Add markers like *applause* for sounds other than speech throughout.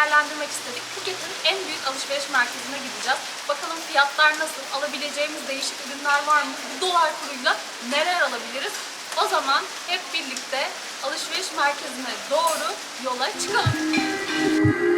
değerlendirmek istedik. Phuket'in en büyük alışveriş merkezine gideceğiz. Bakalım fiyatlar nasıl, alabileceğimiz değişik ürünler var mı, bu dolar kuruyla neler alabiliriz? O zaman hep birlikte alışveriş merkezine doğru yola çıkalım.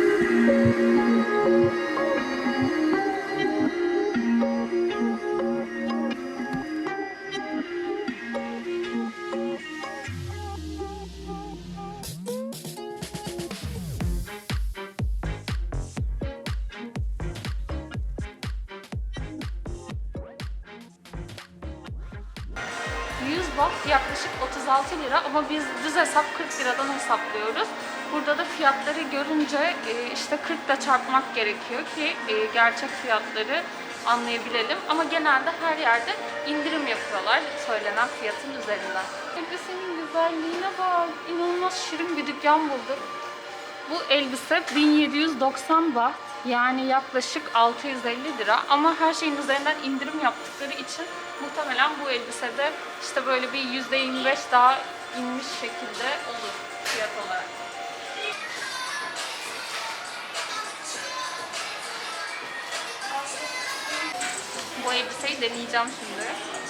...100 baht yaklaşık 36 lira ama biz düz hesap 40 liradan hesaplıyoruz. Burada da fiyatları görünce e, işte 40 ile çarpmak gerekiyor ki e, gerçek fiyatları anlayabilelim. Ama genelde her yerde indirim yapıyorlar söylenen fiyatın üzerinden. Elbisenin güzelliğine bak. İnanılmaz şirin bir dükkan bulduk. Bu elbise 1790 baht yani yaklaşık 650 lira ama her şeyin üzerinden indirim yaptıkları için muhtemelen bu elbisede işte böyle bir %25 daha inmiş şekilde olur fiyat olarak. Bu elbiseyi deneyeceğim şimdi.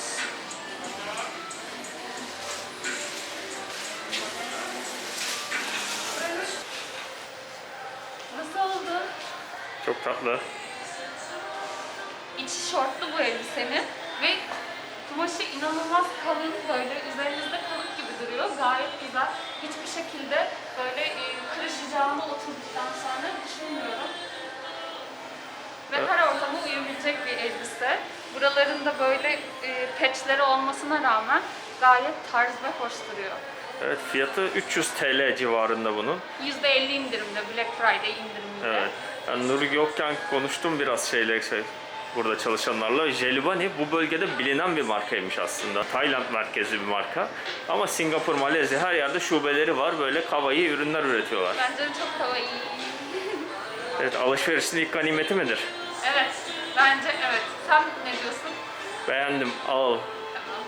Çok tatlı. İçi şortlu bu elbisenin ve kumaşı inanılmaz kalın böyle üzerinizde kalıp gibi duruyor. Gayet güzel. Hiçbir şekilde böyle e, kırışacağını oturduktan sonra düşünmüyorum. Ve her ortama uyabilecek bir elbise. Buralarında böyle e, peçleri olmasına rağmen gayet tarz ve hoş duruyor. Evet fiyatı 300 TL civarında bunun. %50 indirimde, Black Friday indiriminde. Evet. Yani Nur yokken konuştum biraz şeyle şey burada çalışanlarla. Jelibani bu bölgede bilinen bir markaymış aslında. Tayland merkezli bir marka. Ama Singapur, Malezya her yerde şubeleri var. Böyle kawaii ürünler üretiyorlar. Bence çok kawaii. Evet alışverişin ilk ganimeti midir? Evet, bence evet. Sen ne diyorsun? Beğendim. Al. Tamam.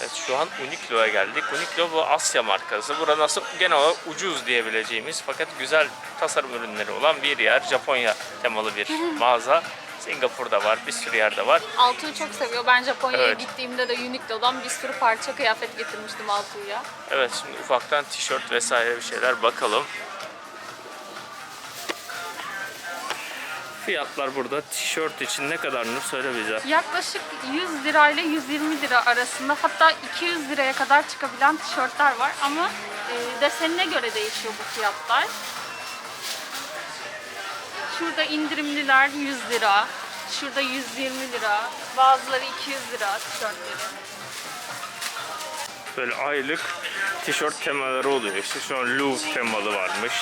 Evet şu an Uniqlo'ya geldik. Uniqlo bu Asya markası. Burada nasıl genel olarak ucuz diyebileceğimiz fakat güzel tasarım ürünleri olan bir yer. Japonya temalı bir *laughs* mağaza. Singapur'da var, bir sürü yerde var. Altuğ'u çok seviyor. Ben Japonya'ya Evet. gittiğimde de Uniqlo'dan bir sürü parça kıyafet getirmiştim Altuğ'ya. Evet şimdi ufaktan tişört vesaire bir şeyler bakalım. Fiyatlar burada tişört için ne kadar Nur söyle bize. Yaklaşık 100 lirayla 120 lira arasında hatta 200 liraya kadar çıkabilen tişörtler var ama e, desenine göre değişiyor bu fiyatlar. Şurada indirimliler 100 lira, şurada 120 lira, bazıları 200 lira tişörtleri. Böyle aylık tişört temaları oluyor. İşte şu an Louvre temalı varmış.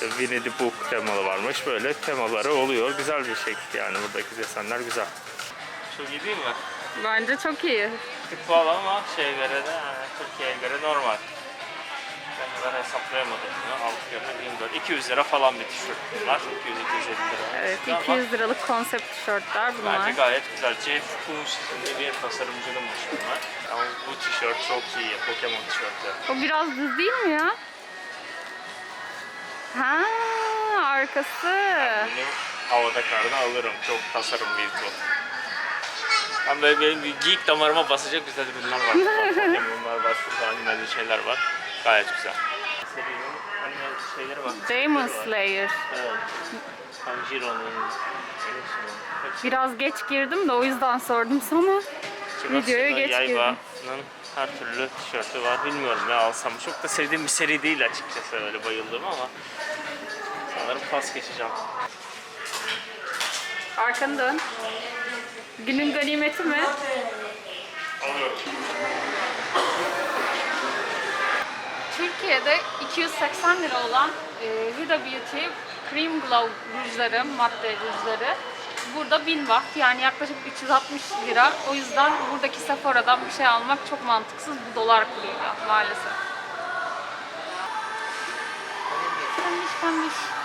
Winnie the Pooh temalı varmış. Böyle temaları oluyor. Güzel bir şey yani buradaki desenler güzel. Çok iyi değil mi? Bence çok iyi. Pahalı ama şeye göre de yani Türkiye'ye göre normal. Ben kadar hesaplayamadım bunu. 6 kere 24. 200 lira falan bir tişört bunlar. 200-250 lira. Evet, Ama 200 liralık konsept tişörtler bunlar. Bence gayet güzel. Jeff Koons isimli bir tasarımcınınmış bunlar. Ama bu tişört çok iyi. Pokemon tişörtü. O biraz düz değil mi ya? Ha, arkası. Bunu havada karda alırım. Çok tasarımlıyız bu. Tam böyle benim geek damarıma basacak güzel ürünler var. *laughs* Pokemon'lar var, şurada animali şeyler var. Gayet güzel. Anime şeyleri var. Demon. Slayer. Evet. Tanjiro'nun. Biraz geç girdim de o yüzden sordum sana. Videoya geç girdim. Her türlü tişörtü var. Bilmiyorum ya alsam. Çok da sevdiğim bir seri değil açıkçası öyle bayıldığım ama sanırım pas geçeceğim. Arkanı dön. Günün ganimeti mi? Alıyorum. Türkiye'de 280 lira olan e, Huda Beauty Cream Glow rujları, matte rujları burada 1000 watt yani yaklaşık 360 lira. O yüzden buradaki Sephora'dan bir şey almak çok mantıksız. Bu dolar kuruyla maalesef. Pembiş pembiş.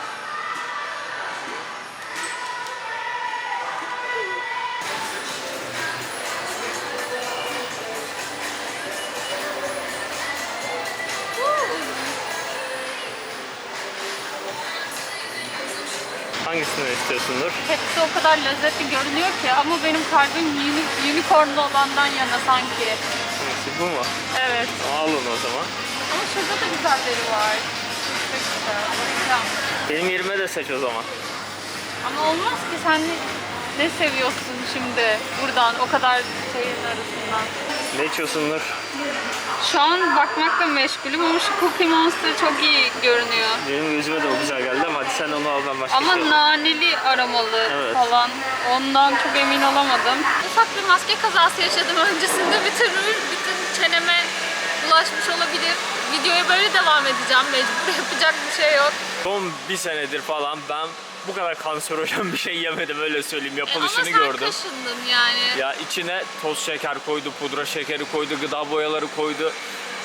Hangisini istiyorsundur? Hepsi o kadar lezzetli görünüyor ki ama benim kalbim uni, unicornlu olandan yana sanki. Hangisi bu mu? Evet. Alın o zaman. Ama şurada da güzelleri var. Çok güzel. Bakacağım. Benim yerime de seç o zaman. Ama olmaz ki sen ne, ne seviyorsun şimdi buradan o kadar şeyin arasından. Ne içiyorsundur? Şu an bakmakla meşgulüm ama şu Cookie Monster çok iyi görünüyor. Benim gözüme de o güzel geldi ama hadi sen onu al ben başka Ama şey naneli aromalı Evet. falan. Ondan çok emin olamadım. Ufak bir maske kazası yaşadım öncesinde. Bütün bütün çeneme bulaşmış olabilir. Videoya böyle devam edeceğim. Mecbur *laughs* yapacak bir şey yok. Son bir senedir falan ben bu kadar kanserojen bir şey yemedim öyle söyleyeyim. E, Ama Yapılışını sen gördüm. kaşındın yani. Ya içine toz şeker koydu, pudra şekeri koydu, gıda boyaları koydu.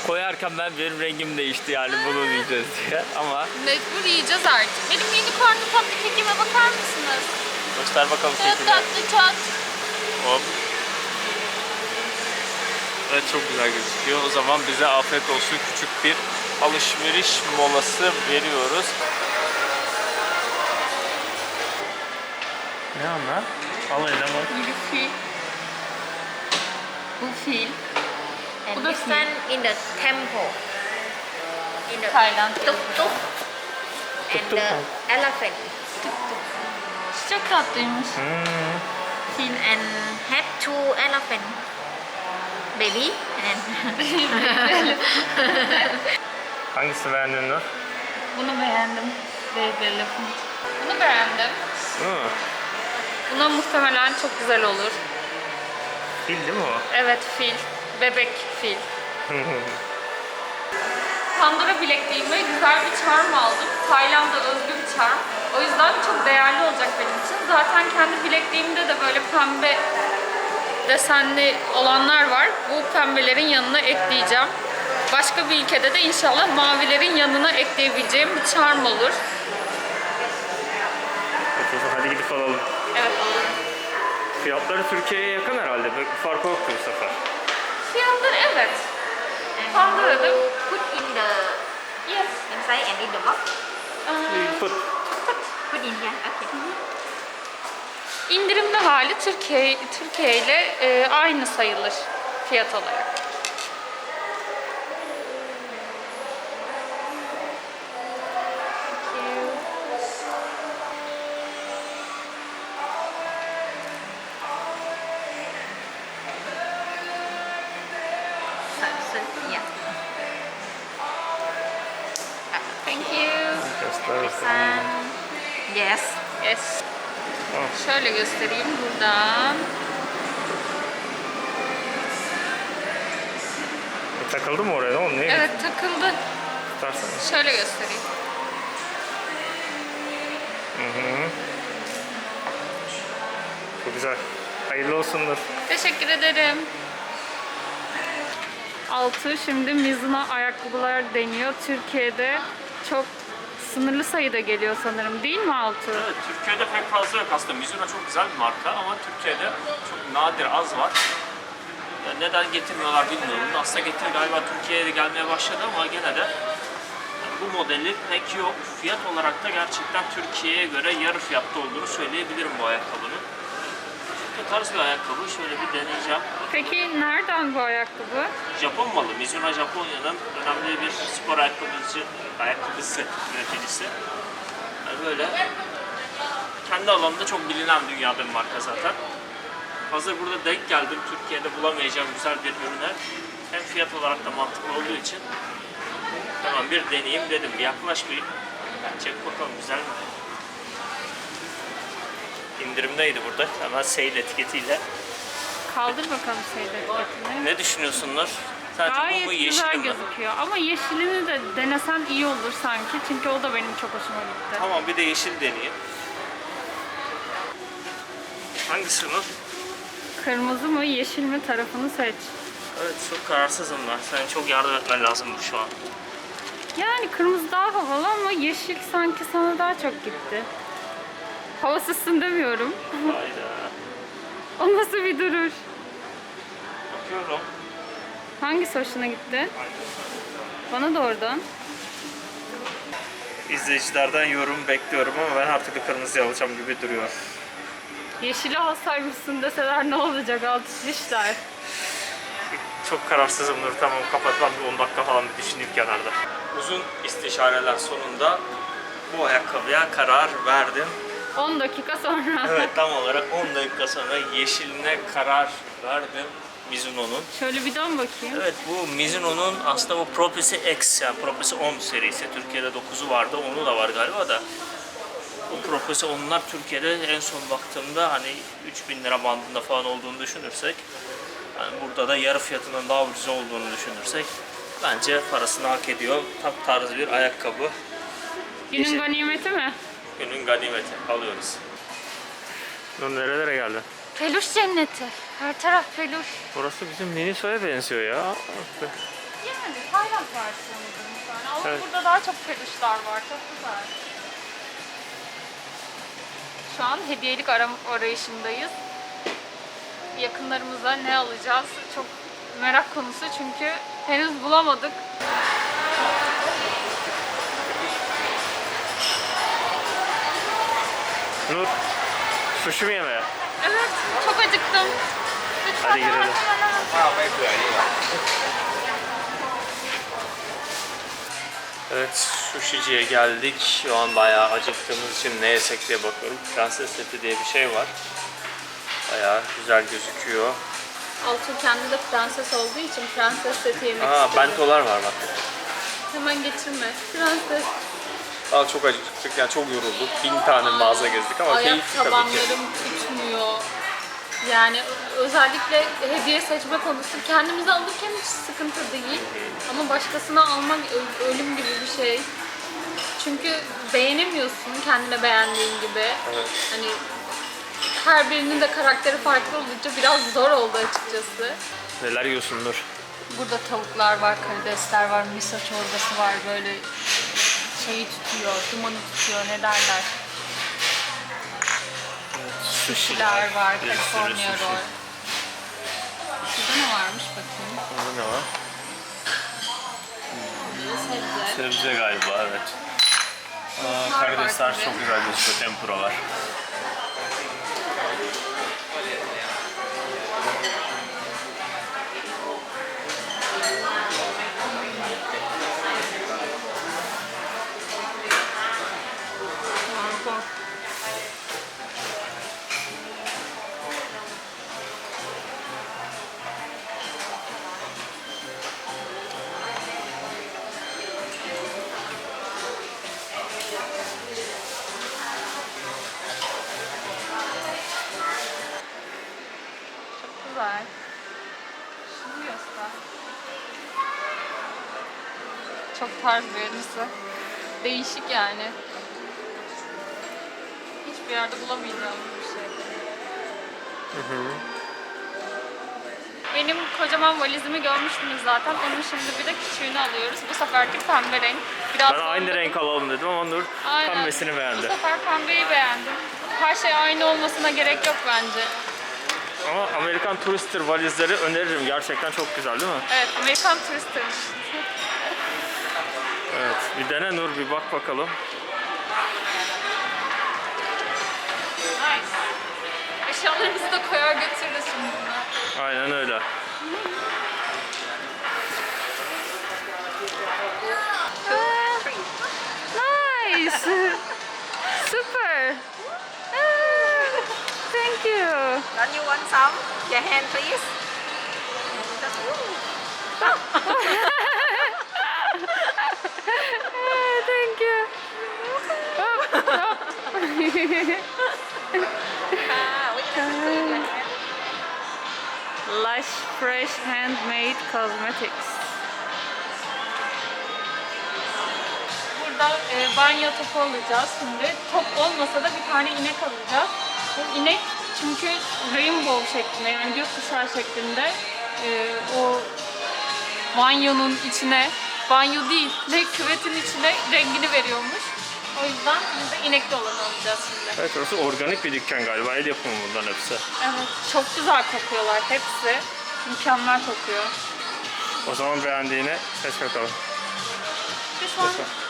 Koyarken ben benim rengim değişti yani bunu diyeceğiz diye ama Mecbur yiyeceğiz artık. Benim unicornlu tatlı kekime bakar mısınız? göster bakalım Çok kekini. tatlı çat. Hop. Evet çok güzel gözüküyor. O zaman bize afiyet olsun küçük bir alışveriş molası veriyoruz. Ne anlar? Al eline bak. Bu fil. Bu fil. And Bu da this fil. one in the temple. In the Tayland. tuk tuk. And tuk the mu? elephant. Çok tatlıymış. Hmm. Fil. And had two elephant. Baby *laughs* and Hangisi beğendin Nur? Bunu beğendim. Baby Elephant. Bunu beğendim. Hı. Buna muhtemelen çok güzel olur. Fil değil mi o? Evet fil. Bebek fil. *laughs* Pandora bilekliğime güzel bir charm aldım. Tayland'a özgü bir charm. O yüzden çok değerli olacak benim için. Zaten kendi bilekliğimde de böyle pembe desenli olanlar var. Bu pembelerin yanına ekleyeceğim. Başka bir ülkede de inşallah mavilerin yanına ekleyebileceğim bir charm olur. Hadi gidip alalım. Evet alırım. Fiyatları Türkiye'ye yakın herhalde. Bir farkı yoktu bu sefer. Fiyatları evet. Pandora'da put in the yes. inside and in the box. Ee, Put. Put in here. Okay. İndirimli hali Türkiye Türkiye ile e, aynı sayılır fiyat olarak. Şöyle göstereyim buradan. E, takıldı mı oraya? Ne oldu? Niye Evet takıldı. Tutarsana. Şöyle göstereyim. Hı hı. Çok güzel. Hayırlı olsundur. Teşekkür ederim. Altı şimdi Mizuno ayakkabılar deniyor. Türkiye'de çok sınırlı sayıda geliyor sanırım. Değil mi Altı? Evet, Türkiye'de pek fazla yok aslında. Mizuno çok güzel bir marka ama Türkiye'de çok nadir, az var. Ya neden getirmiyorlar bilmiyorum. Aslında getir galiba Türkiye'ye de gelmeye başladı ama gene de yani bu modeli pek yok. Fiyat olarak da gerçekten Türkiye'ye göre yarı fiyatta olduğunu söyleyebilirim bu ayakkabının. Bu tarz bir ayakkabı. Şöyle bir deneyeceğim. Peki nereden bu ayakkabı? Japon malı. Mizuno Japonya'nın önemli bir spor ayakkabıcı, ayakkabısı üreticisi. Yani böyle kendi alanında çok bilinen dünyada bir marka zaten. Hazır burada denk geldim. Türkiye'de bulamayacağım güzel bir ürüne. Hem fiyat olarak da mantıklı olduğu için tamam bir deneyeyim dedim. Bir yaklaşmayayım. Çek bakalım güzel mi? İndirimdeydi burada. Hemen sale etiketiyle. Kaldır bakalım şeyleri. Ne düşünüyorsun Nur? Sadece Gayet bu mu güzel mi? gözüküyor. Ama yeşilini de denesen iyi olur sanki. Çünkü o da benim çok hoşuma gitti. Tamam bir de yeşil deneyeyim. Hangisi bu? Kırmızı mı yeşil mi tarafını seç. Evet çok kararsızım ben. Sen çok yardım etmen lazım bu şu an. Yani kırmızı daha havalı ama yeşil sanki sana daha çok gitti. Havasızsın demiyorum. Hayda. *laughs* O nasıl bir duruş? Bakıyorum. Hangisi hoşuna gitti? Bana da oradan. İzleyicilerden yorum bekliyorum ama ben artık bir kırmızı alacağım gibi duruyor. Yeşili alsaymışsın deseler ne olacak alt işler. Çok kararsızım Nur. Tamam kapatmam bir 10 dakika falan bir düşüneyim kenarda. Uzun istişareler sonunda bu ayakkabıya karar verdim. 10 dakika sonra. Evet tam olarak 10 dakika sonra yeşiline karar verdim Mizuno'nun. Şöyle bir dön bakayım. Evet bu Mizuno'nun aslında bu Propesi X yani Propesi 10 serisi. Türkiye'de 9'u vardı onu da var galiba da. Bu Propesi 10'lar Türkiye'de en son baktığımda hani 3000 lira bandında falan olduğunu düşünürsek yani burada da yarı fiyatından daha ucuz olduğunu düşünürsek bence parasını hak ediyor. Tam tarz bir ayakkabı. Günün ganimeti mi? Günün ganimeti alıyoruz. Nur nerelere geldi? Peluş cenneti. Her taraf peluş. Burası bizim Miniso'ya benziyor ya. Yani Tayland versiyonudur muhtemelen. Ama Evet. burada daha çok peluşlar var. Çok güzel. Şu an hediyelik aram arayışındayız. Yakınlarımıza ne alacağız? Çok merak konusu çünkü henüz bulamadık. Nur, sushi mi yemeye? Evet, çok acıktım. Lütfen Hadi girelim. Evet, sushiciye geldik. Şu an bayağı acıktığımız için ne yesek diye bakıyorum. Prenses seti diye bir şey var. Bayağı güzel gözüküyor. Altuğ kendi de prenses olduğu için prenses seti yemek Aa, istedi. bentolar var bak. Hemen geçirme. Prenses. Aa, çok acıktık yani çok yorulduk. Bin tane mağaza gezdik ama Ayak keyifli tabii ki. tabanlarım tutmuyor. Yani özellikle hediye seçme konusu kendimize alırken hiç sıkıntı değil. Ama başkasına almak ö- ölüm gibi bir şey. Çünkü beğenemiyorsun kendine beğendiğin gibi. Evet. Hani her birinin de karakteri farklı olunca biraz zor oldu açıkçası. Neler yiyorsun Nur? Burada tavuklar var, karidesler var, miso çorbası var böyle şeyi tutuyor, dumanı tutuyor ne derler. Sushi'ler var, Bir sürü California sushi. roll. Şurada ne varmış bakayım. Burada ne var? Sebze. Sebze galiba evet. Aa, karidesler çok güzel gözüküyor. Tempura var. Çok tarz elbise. Değişik yani. Hiçbir yerde bulamayacağım bir şey. Benim kocaman valizimi görmüştünüz zaten. Onun şimdi bir de küçüğünü alıyoruz. Bu seferki pembe renk. Biraz Ben aynı renk alalım dedim ama Nur Aynen. pembesini Bu beğendi. sefer pembeyi beğendim. Her şey aynı olmasına gerek yok bence. Ama Amerikan Tourister valizleri öneririm. Gerçekten çok güzel değil mi? Evet, Amerikan Turister. Evet. Bir dene Nur bir bak bakalım. Nice. Eşyalarımızı da koyar götürürüz şimdi bunlar. Aynen öyle. Nice. *laughs* Super. Ah, Thank you. Don't you want some? Your hand, please. *laughs* Ah, Thank you. Hop, hop. Ah, we can see your hand. *laughs* Lush Fresh Handmade Cosmetics. Burada e, banyo topu alacağız şimdi. Top olmasa da bir tane inek alacağız. Bu inek çünkü rainbow şeklinde yani gökkuşağı şeklinde e, o banyonun içine, banyo değil de küvetin içine rengini veriyormuş. O yüzden biz de inekli olanı alacağız şimdi. Evet orası organik bir dükkan galiba. El yapımı bunların hepsi. Evet, çok güzel kokuyorlar hepsi. Mükemmel kokuyor. O zaman beğendiğini seç bakalım. This one.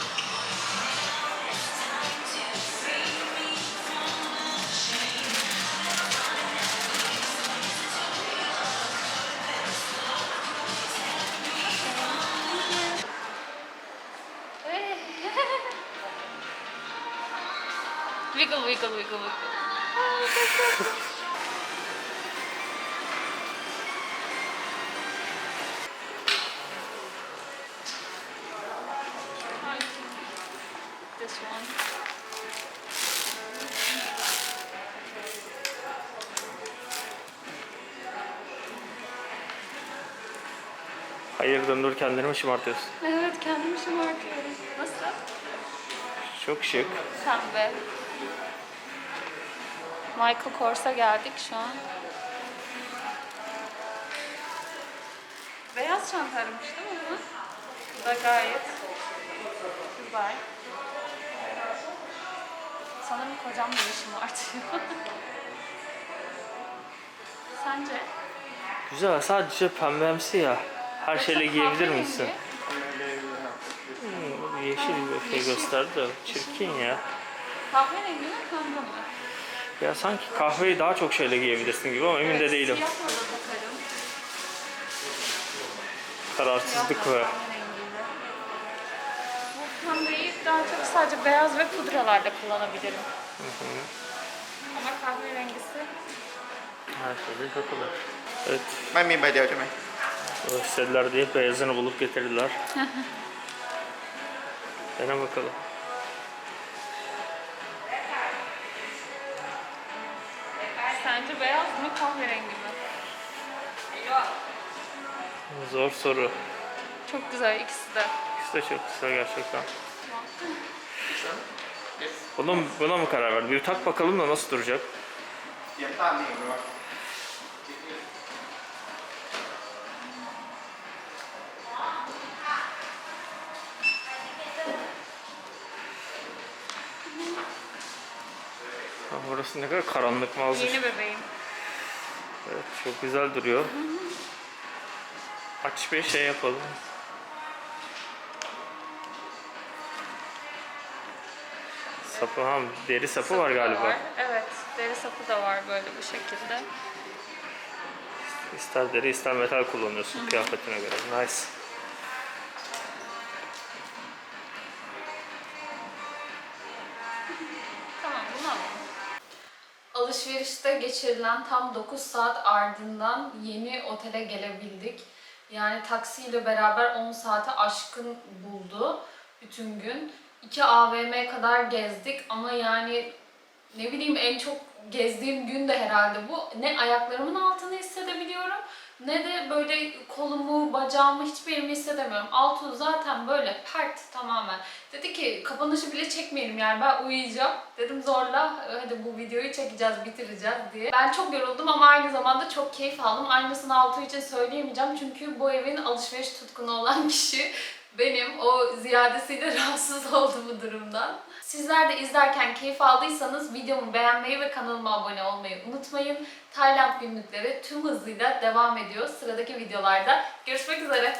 Hayırdır Nur kendini mi şımartıyorsun? Evet, kendimi şımartıyorum. Nasıl? Çok şık. Pembe. Michael Kors'a geldik şu an. Beyaz çanta aramıştım ama bu da gayet güzel. Sanırım kocam beni şımartıyor. *laughs* Sence? Güzel sadece pembemsi ya. Her şeyle Yoksa giyebilir kahverengi? misin? Hmm, yeşil bir şey Yeşil. gösterdi de çirkin ya. Kahverengi mi pembe mi? Ya sanki kahveyi daha çok şeyle giyebilirsin gibi ama emin de Evet, değilim. Siyahla da takarım. Kararsızlık Siyahla var. kahverengiyle. Bu pembeyi daha çok sadece beyaz ve pudralarla kullanabilirim. Ama kahverengisi Her şeyde takılır. Evet. ไม่มีใบเดียวใช่ไหม o istediler diye beyazını bulup getirdiler. *laughs* Dene bakalım. sence beyaz mı kahverengi mi? Zor soru. Çok güzel ikisi de. İkisi de çok güzel gerçekten. Buna, buna mı karar verdin? Bir tak bakalım da nasıl duracak? Burası ne kadar karanlık manzara. Yeni bebeğim. Evet, çok güzel duruyor. Aç bir şey yapalım. Sapı ha, deri sapı, var da galiba. var. Evet, deri sapı da var böyle bu şekilde. İster deri ister metal kullanıyorsun kıyafetine göre. Nice. Geçirilen tam 9 saat ardından yeni otele gelebildik. Yani taksiyle beraber 10 saate aşkın buldu bütün gün. 2 AVM kadar gezdik ama yani ne bileyim en çok gezdiğim gün de herhalde bu. Ne ayaklarımın altını hissedebiliyorum ne de böyle kolumu, bacağımı hiçbir yerimi hissedemiyorum. Altı zaten böyle pert tamamen. Dedi ki kapanışı bile çekmeyelim yani ben uyuyacağım. Dedim zorla hadi bu videoyu çekeceğiz, bitireceğiz diye. Ben çok yoruldum ama aynı zamanda çok keyif aldım. Aynısını Altuğ için söyleyemeyeceğim çünkü bu evin alışveriş tutkunu olan kişi benim. O ziyadesiyle *laughs* rahatsız oldum bu durumdan. Sizler de izlerken keyif aldıysanız videomu beğenmeyi ve kanalıma abone olmayı unutmayın. Tayland günlükleri tüm hızıyla devam ediyor. Sıradaki videolarda görüşmek üzere.